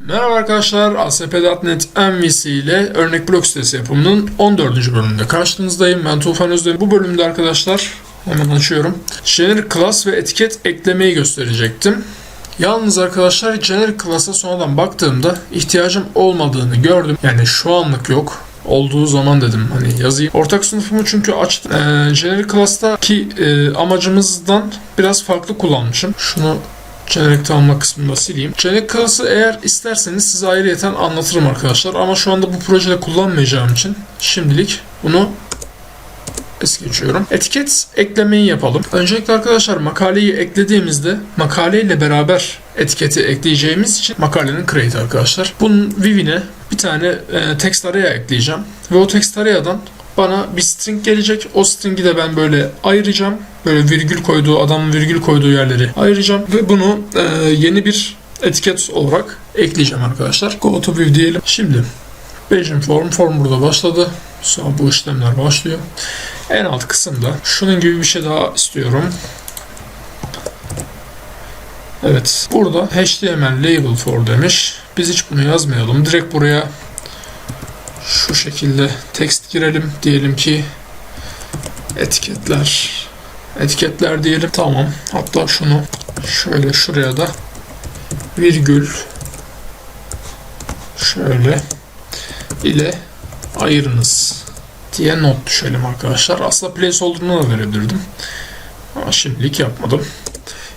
Merhaba arkadaşlar, ASP.NET MVC ile örnek blok sitesi yapımının 14. bölümünde karşınızdayım. Ben Tufan Özdemir. Bu bölümde arkadaşlar hemen açıyorum. Generic class ve etiket eklemeyi gösterecektim. Yalnız arkadaşlar generic class'a sonradan baktığımda ihtiyacım olmadığını gördüm. Yani şu anlık yok olduğu zaman dedim hani yazayım. Ortak sınıfımı çünkü açtım. Ee, generic class'taki e, amacımızdan biraz farklı kullanmışım. Şunu Generic tanımla kısmında sileyim. Generic class'ı eğer isterseniz size ayrıyeten anlatırım arkadaşlar. Ama şu anda bu projede kullanmayacağım için şimdilik bunu es geçiyorum. Etiket eklemeyi yapalım. Öncelikle arkadaşlar makaleyi eklediğimizde makaleyle beraber etiketi ekleyeceğimiz için makalenin create arkadaşlar. Bunun vivine bir tane e, text araya ekleyeceğim. Ve o text arayadan bana bir string gelecek. O string'i de ben böyle ayıracağım. Böyle virgül koyduğu, adamın virgül koyduğu yerleri ayıracağım. Ve bunu e, yeni bir etiket olarak ekleyeceğim arkadaşlar. Go to view diyelim. Şimdi Bayesian form, form burada başladı. Sonra bu işlemler başlıyor. En alt kısımda şunun gibi bir şey daha istiyorum. Evet. Burada HTML label for demiş. Biz hiç bunu yazmayalım. Direkt buraya şekilde text girelim. Diyelim ki etiketler etiketler diyelim. Tamam. Hatta şunu şöyle şuraya da virgül şöyle ile ayırınız diye not düşelim arkadaşlar. Aslında placeholder'ını da verebilirdim. Ama şimdilik yapmadım.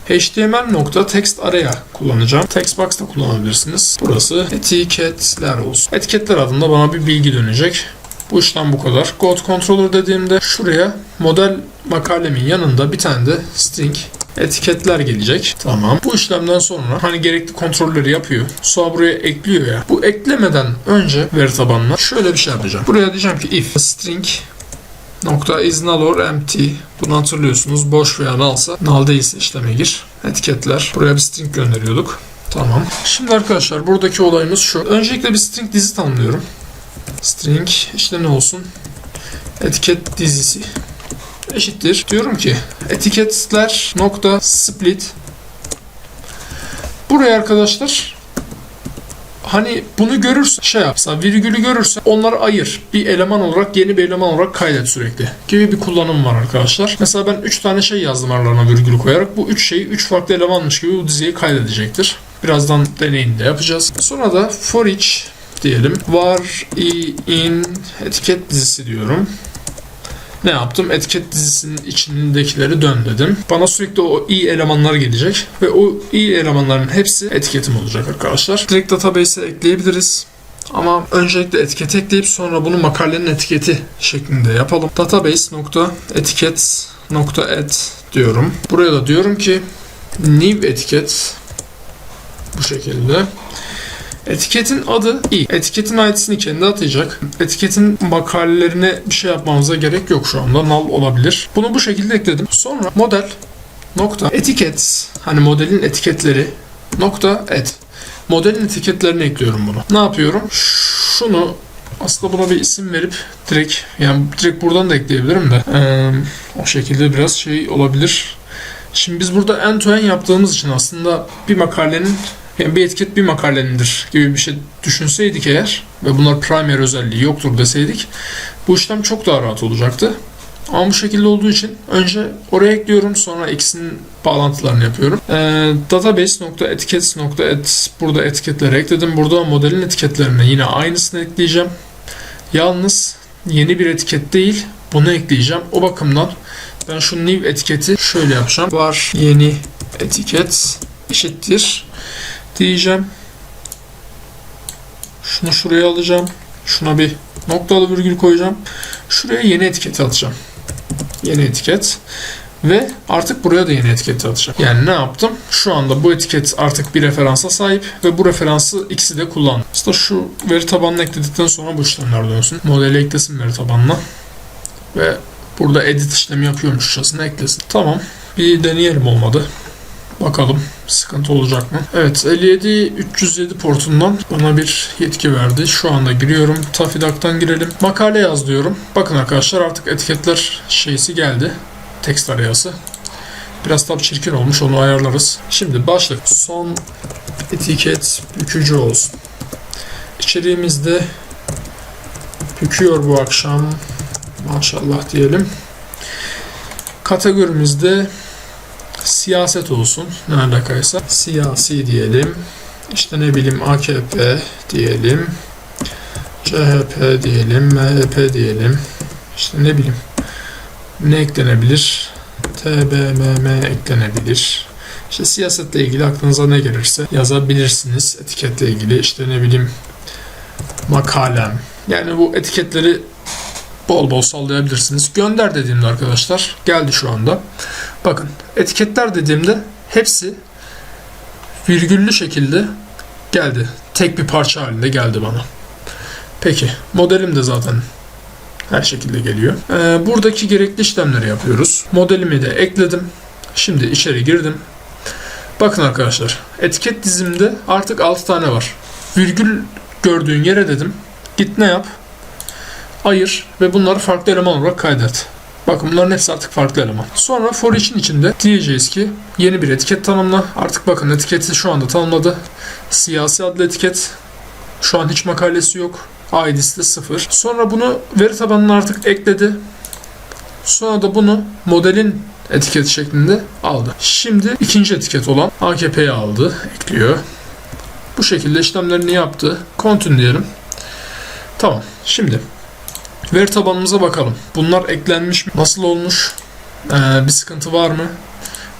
HTML nokta text araya kullanacağım. Text box da kullanabilirsiniz. Burası etiketler olsun. Etiketler adında bana bir bilgi dönecek. Bu işlem bu kadar. Code controller dediğimde şuraya model makalemin yanında bir tane de string etiketler gelecek. Tamam. Bu işlemden sonra hani gerekli kontrolleri yapıyor. Sonra buraya ekliyor ya. Bu eklemeden önce veri tabanına şöyle bir şey yapacağım. Buraya diyeceğim ki if string nokta is null or empty. Bunu hatırlıyorsunuz. Boş veya nullsa null değilse işleme gir. Etiketler. Buraya bir string gönderiyorduk. Tamam. Şimdi arkadaşlar buradaki olayımız şu. Öncelikle bir string dizi tanımlıyorum. String işte ne olsun? Etiket dizisi eşittir. Diyorum ki etiketler nokta split Buraya arkadaşlar hani bunu görürse şey yapsa virgülü görürse onları ayır. Bir eleman olarak yeni bir eleman olarak kaydet sürekli. Gibi bir kullanım var arkadaşlar. Mesela ben 3 tane şey yazdım aralarına virgül koyarak. Bu 3 şeyi 3 farklı elemanmış gibi bu diziyi kaydedecektir. Birazdan deneyini de yapacağız. Sonra da for each diyelim. Var in etiket dizisi diyorum. Ne yaptım? Etiket dizisinin içindekileri dön dedim. Bana sürekli o i elemanlar gelecek ve o i elemanların hepsi etiketim olacak arkadaşlar. Direkt database'e ekleyebiliriz. Ama öncelikle etiketi ekleyip sonra bunu makalenin etiketi şeklinde yapalım. Database.etiket.add diyorum. Buraya da diyorum ki new etiket bu şekilde. Etiketin adı i. Etiketin ID'sini kendi atayacak. Etiketin makalelerine bir şey yapmamıza gerek yok şu anda. Null olabilir. Bunu bu şekilde ekledim. Sonra model nokta etiket hani modelin etiketleri nokta add. Modelin etiketlerini ekliyorum bunu. Ne yapıyorum? Şunu aslında buna bir isim verip direkt yani direkt buradan da ekleyebilirim de ee, o şekilde biraz şey olabilir. Şimdi biz burada end to end yaptığımız için aslında bir makalenin yani bir etiket bir makalenindir gibi bir şey düşünseydik eğer ve bunlar primary özelliği yoktur deseydik bu işlem çok daha rahat olacaktı. Ama bu şekilde olduğu için önce oraya ekliyorum sonra ikisinin bağlantılarını yapıyorum. Ee, database.etiquettes.add burada etiketleri ekledim. Burada modelin etiketlerine yine aynısını ekleyeceğim. Yalnız yeni bir etiket değil bunu ekleyeceğim. O bakımdan ben şu new etiketi şöyle yapacağım. Var yeni etiket eşittir diyeceğim. Şunu şuraya alacağım. Şuna bir noktalı virgül koyacağım. Şuraya yeni etiketi atacağım. Yeni etiket. Ve artık buraya da yeni etiketi atacağım. Yani ne yaptım? Şu anda bu etiket artık bir referansa sahip ve bu referansı ikisi de kullandı. Aslında şu veri tabanına ekledikten sonra bu işlemler dönsün. Modeli eklesin veri tabanına. Ve burada edit işlemi yapıyormuşçasına eklesin. Tamam. Bir deneyelim olmadı. Bakalım sıkıntı olacak mı? Evet 57 307 portundan bana bir yetki verdi. Şu anda giriyorum. Tafidak'tan girelim. Makale yaz diyorum. Bakın arkadaşlar artık etiketler şeysi geldi. Text arayası. Biraz tabi çirkin olmuş onu ayarlarız. Şimdi başlık. Son etiket bükücü olsun. İçeriğimizde büküyor bu akşam. Maşallah diyelim. Kategorimizde siyaset olsun. Ne alakaysa. Siyasi diyelim. İşte ne bileyim AKP diyelim. CHP diyelim. MHP diyelim. İşte ne bileyim. Ne eklenebilir? TBMM eklenebilir. İşte siyasetle ilgili aklınıza ne gelirse yazabilirsiniz. Etiketle ilgili işte ne bileyim makalem. Yani bu etiketleri bol bol sallayabilirsiniz. Gönder dediğimde arkadaşlar geldi şu anda. Bakın etiketler dediğimde hepsi virgüllü şekilde geldi. Tek bir parça halinde geldi bana. Peki modelim de zaten her şekilde geliyor. Ee, buradaki gerekli işlemleri yapıyoruz. Modelimi de ekledim. Şimdi içeri girdim. Bakın arkadaşlar etiket dizimde artık 6 tane var. Virgül gördüğün yere dedim. Git ne yap? Ayır ve bunları farklı eleman olarak kaydet. Bakın bunların hepsi artık farklı eleman. Sonra for için içinde diyeceğiz ki yeni bir etiket tanımla. Artık bakın etiketi şu anda tanımladı. Siyasi adlı etiket. Şu an hiç makalesi yok. ID'si de sıfır. Sonra bunu veri tabanına artık ekledi. Sonra da bunu modelin etiketi şeklinde aldı. Şimdi ikinci etiket olan AKP'yi aldı, ekliyor. Bu şekilde işlemlerini yaptı. Continue diyelim. Tamam. Şimdi veri tabanımıza bakalım. Bunlar eklenmiş mi? Nasıl olmuş? Ee, bir sıkıntı var mı?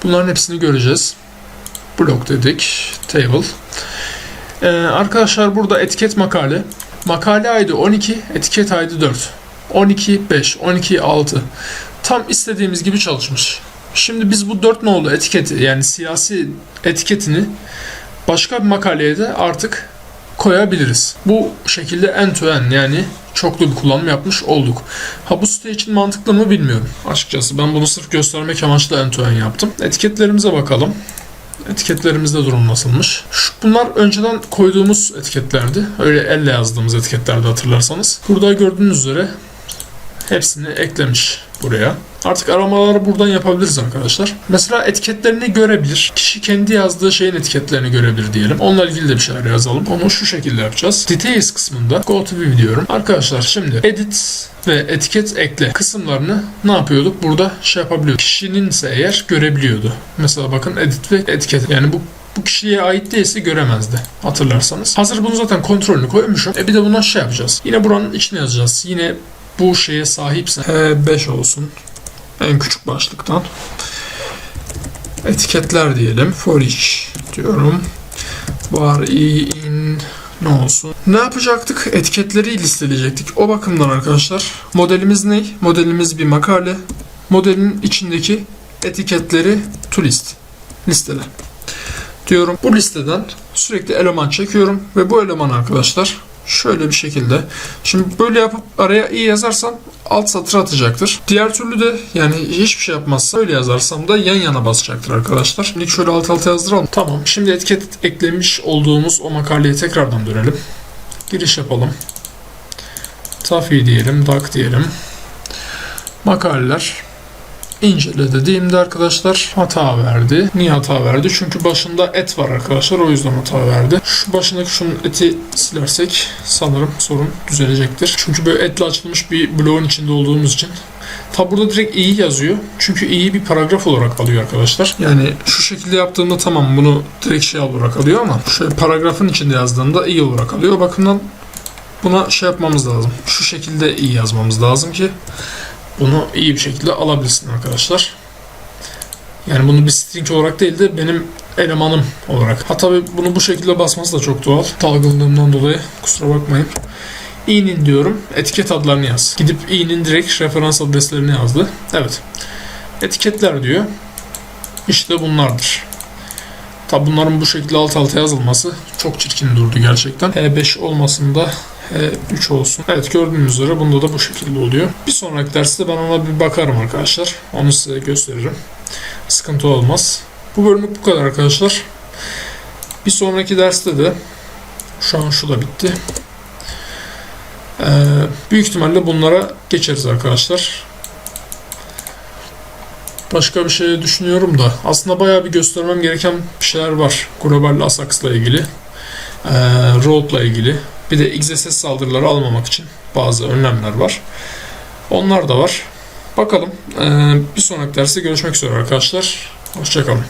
Bunların hepsini göreceğiz. Blok dedik. Table. Ee, arkadaşlar burada etiket makale. Makale ID 12, etiket ID 4. 12 5, 12 6. Tam istediğimiz gibi çalışmış. Şimdi biz bu 4 nolu etiketi yani siyasi etiketini başka bir makaleye de artık koyabiliriz. Bu şekilde end to end yani çoklu bir kullanım yapmış olduk. Ha bu site için mantıklı mı bilmiyorum açıkçası. Ben bunu sırf göstermek amaçlı end to end yaptım. Etiketlerimize bakalım. Etiketlerimizde durum nasılmış? Şu, bunlar önceden koyduğumuz etiketlerdi. Öyle elle yazdığımız etiketlerdi hatırlarsanız. Burada gördüğünüz üzere hepsini eklemiş buraya. Artık aramaları buradan yapabiliriz arkadaşlar. Mesela etiketlerini görebilir. Kişi kendi yazdığı şeyin etiketlerini görebilir diyelim. Onunla ilgili de bir şeyler yazalım. Onu şu şekilde yapacağız. Details kısmında go to view diyorum. Arkadaşlar şimdi edit ve etiket ekle kısımlarını ne yapıyorduk? Burada şey yapabiliyorduk. Kişinin ise eğer görebiliyordu. Mesela bakın edit ve etiket. Yani bu bu kişiye ait değilse göremezdi hatırlarsanız. Hazır bunu zaten kontrolünü koymuşum. E bir de buna şey yapacağız. Yine buranın içine yazacağız. Yine bu şeye sahipse H5 olsun. En küçük başlıktan. Etiketler diyelim. For each diyorum. Var in ne olsun? Ne yapacaktık? Etiketleri listeleyecektik. O bakımdan arkadaşlar modelimiz ne? Modelimiz bir makale. Modelin içindeki etiketleri to list. Listele. Diyorum. Bu listeden sürekli eleman çekiyorum ve bu eleman arkadaşlar şöyle bir şekilde. Şimdi böyle yapıp araya i yazarsam alt satır atacaktır. Diğer türlü de yani hiçbir şey yapmazsa öyle yazarsam da yan yana basacaktır arkadaşlar. Şimdi şöyle alt alta yazdıralım. Tamam. Şimdi etiket eklemiş olduğumuz o makaleye tekrardan dönelim. Giriş yapalım. Tafi diyelim, dak diyelim. Makaleler incele dediğimde arkadaşlar hata verdi. Niye hata verdi? Çünkü başında et var arkadaşlar. O yüzden hata verdi. Şu başındaki şunun eti silersek sanırım sorun düzelecektir. Çünkü böyle etle açılmış bir bloğun içinde olduğumuz için Tabi burada direkt iyi yazıyor. Çünkü iyi bir paragraf olarak alıyor arkadaşlar. Yani şu şekilde yaptığımda tamam bunu direkt şey olarak alıyor ama şöyle paragrafın içinde yazdığımda iyi olarak alıyor. O bakımdan buna şey yapmamız lazım. Şu şekilde iyi yazmamız lazım ki bunu iyi bir şekilde alabilsin arkadaşlar. Yani bunu bir string olarak değil de benim elemanım olarak. Ha tabi bunu bu şekilde basması da çok doğal. Dalgınlığımdan dolayı kusura bakmayın. i'nin diyorum etiket adlarını yaz. Gidip i'nin direkt referans adreslerini yazdı. Evet. Etiketler diyor. İşte bunlardır. Tabi bunların bu şekilde alt alta yazılması çok çirkin durdu gerçekten. E5 olmasında e3 olsun. Evet gördüğünüz üzere bunda da bu şekilde oluyor. Bir sonraki derste ben ona bir bakarım arkadaşlar. Onu size gösteririm. Sıkıntı olmaz. Bu bölümlük bu kadar arkadaşlar. Bir sonraki derste de şu an şu da bitti. Ee, büyük ihtimalle bunlara geçeriz arkadaşlar. Başka bir şey düşünüyorum da aslında bayağı bir göstermem gereken bir şeyler var. Global Asax'la ilgili, e, Road'la ilgili. Bir de XSS saldırıları almamak için bazı önlemler var. Onlar da var. Bakalım. E, bir sonraki derste görüşmek üzere arkadaşlar. Hoşçakalın.